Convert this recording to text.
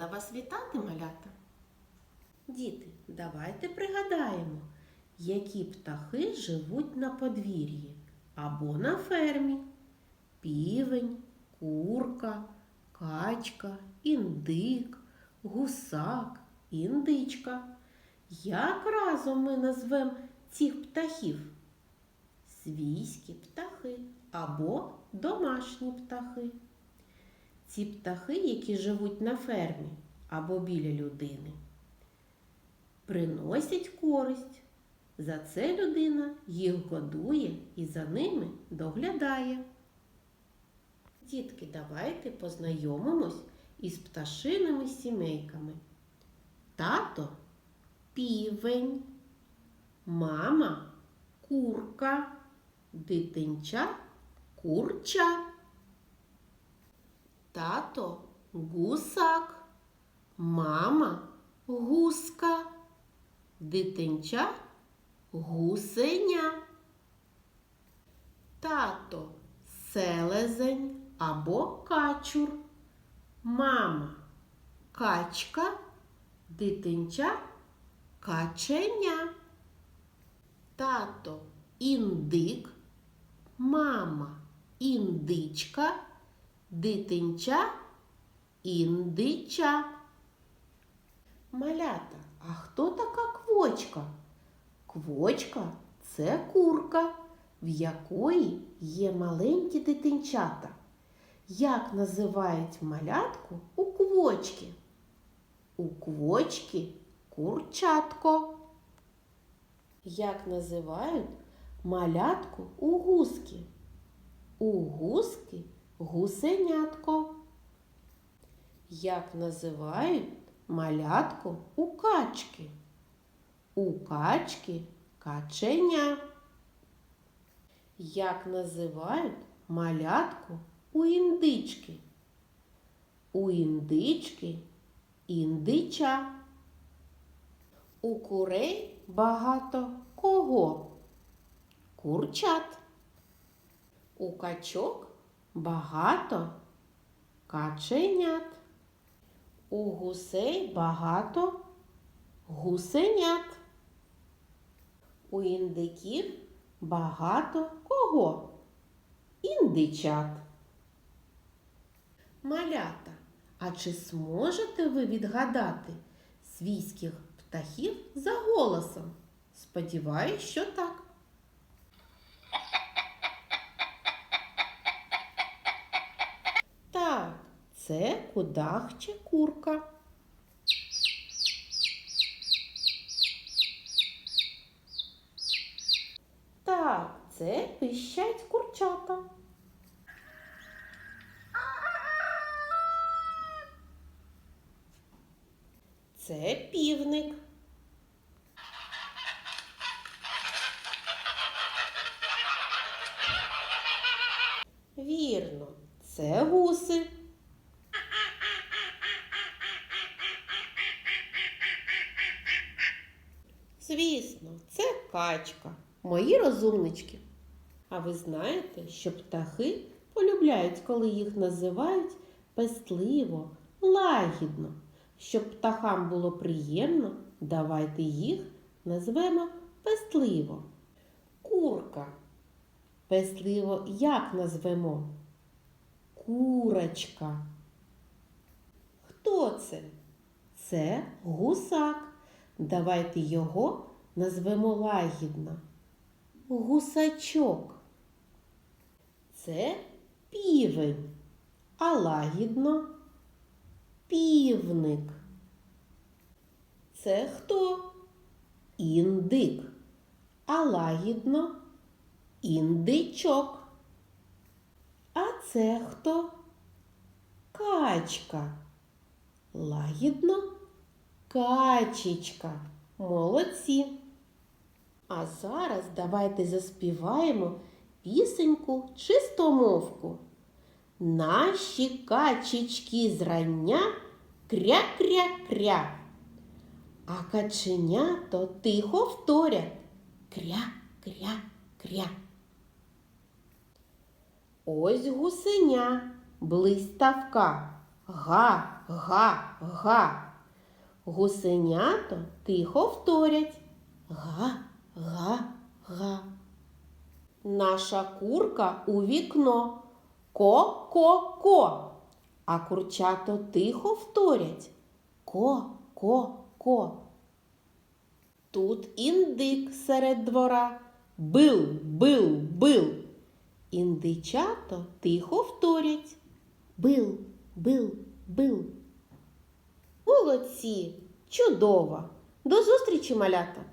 Рада вас вітати, малята. Діти, давайте пригадаємо, які птахи живуть на подвір'ї або на фермі. Півень, курка, качка, індик, гусак, індичка. Як разом ми назвемо цих птахів? Свійські птахи або домашні птахи. Ці птахи, які живуть на фермі або біля людини, приносять користь. За це людина їх годує і за ними доглядає. Дітки, давайте познайомимось із пташиними сімейками. Тато півень, мама курка, дитинча курча. Тато гусак, мама гуска, дитинча гусеня. Тато селезень або качур, мама качка, дитинча каченя. Тато індик, мама індичка, дитинча індича. Малята, а хто така квочка? Квочка це курка, в якої є маленькі дитинчата. Як називають малятку у квочки? У квочки курчатко. Як називають малятку у гуски? У гуски гусенятко. Як називають малятку у качки? У качки каченя. Як називають малятку у індички? У індички індича. У курей багато кого? Курчат. У качок багато каченят. У гусей багато гусенят. У індиків багато кого? Індичат. Малята, а чи зможете ви відгадати свійських птахів за голосом? Сподіваюсь, що так. Так, це кудахча курка. Так, це пищать курчата. Це півник. Вірно, це гуси. Звісно, це качка, мої розумнички. А ви знаєте, що птахи полюбляють, коли їх називають пестливо, лагідно. Щоб птахам було приємно, давайте їх назвемо пестливо. Курка. Пестливо як назвемо? Курочка. Хто це? Це гусак. Давайте його назвемо лагідно. Гусачок. Це півень, а лагідно півник. Це хто? Індик, а лагідно індичок. А це хто? Качка. Лагідно качечка. Молодці. А зараз давайте заспіваємо пісеньку чистомовку. Наші качечки зрання кря-кря-кря. А каченята тихо вторять кря-кря-кря. Ось гусеня блиставка. Га, га, га. Гусенято тихо вторять. Га, га, га. Наша курка у вікно. Ко, ко, ко. А курчато тихо вторять. Ко, ко, ко. Тут індик серед двора. Бил, бил, бил. Індичато тихо вторять. Бил, бил, бил. Молодці! Чудово! До зустрічі, малята!